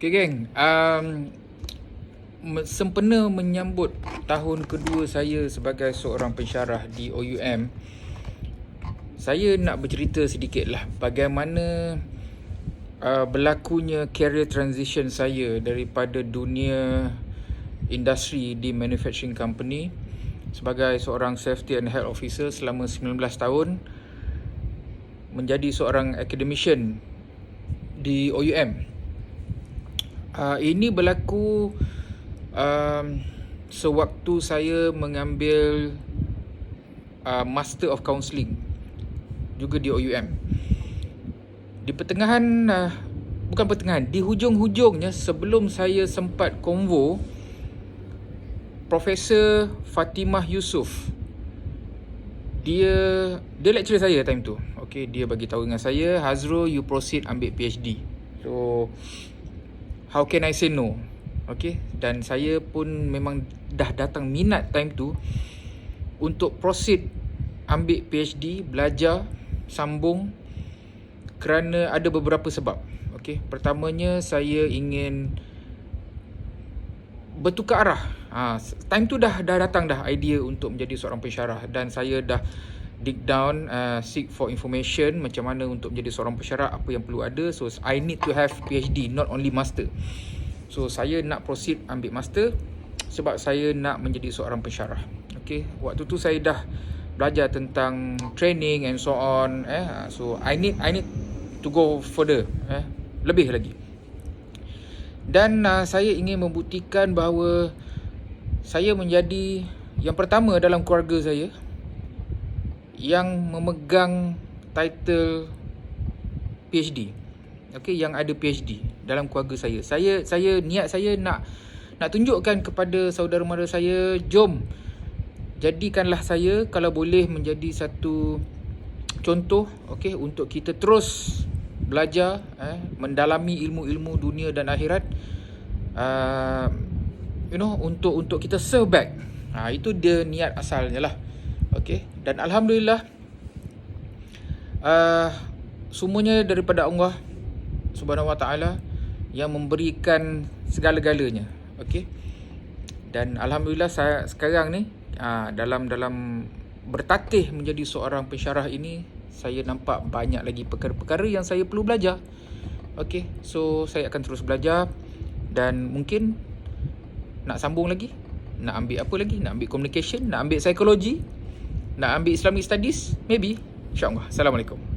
Okay geng, um, sempena menyambut tahun kedua saya sebagai seorang pensyarah di OUM Saya nak bercerita sedikit lah bagaimana uh, berlakunya career transition saya daripada dunia industri di manufacturing company sebagai seorang safety and health officer selama 19 tahun menjadi seorang academician di OUM uh, ini berlaku um, sewaktu saya mengambil uh, Master of Counselling juga di OUM. Di pertengahan uh, bukan pertengahan, di hujung-hujungnya sebelum saya sempat konvo Profesor Fatimah Yusof dia dia lecturer saya time tu. Okay, dia bagi tahu dengan saya, Hazrul you proceed ambil PhD. So how can I say no? Okay, dan saya pun memang dah datang minat time tu untuk proceed ambil PhD, belajar, sambung kerana ada beberapa sebab. Okay, pertamanya saya ingin bertukar arah. Ha, time tu dah dah datang dah idea untuk menjadi seorang pensyarah dan saya dah dig down uh, seek for information macam mana untuk menjadi seorang pensyarah apa yang perlu ada. So I need to have PhD not only master. So saya nak proceed ambil master sebab saya nak menjadi seorang pensyarah okay? Waktu tu saya dah belajar tentang training and so on eh? So I need I need to go further eh? Lebih lagi. Dan uh, saya ingin membuktikan bahawa saya menjadi yang pertama dalam keluarga saya yang memegang title PhD. Okey, yang ada PhD dalam keluarga saya. Saya saya niat saya nak nak tunjukkan kepada saudara mara saya, jom jadikanlah saya kalau boleh menjadi satu contoh okey untuk kita terus belajar eh mendalami ilmu-ilmu dunia dan akhirat uh, you know untuk untuk kita serve back. Ha, itu dia niat asalnya lah. Okey dan alhamdulillah uh, semuanya daripada Allah Subhanahu Wa Taala yang memberikan segala-galanya. Okey. Dan alhamdulillah saya sekarang ni uh, dalam dalam bertatih menjadi seorang pensyarah ini saya nampak banyak lagi perkara-perkara yang saya perlu belajar. Okey. So saya akan terus belajar dan mungkin nak sambung lagi, nak ambil apa lagi? Nak ambil communication, nak ambil psikologi, nak ambil Islamic studies, maybe. InsyaAllah. Assalamualaikum.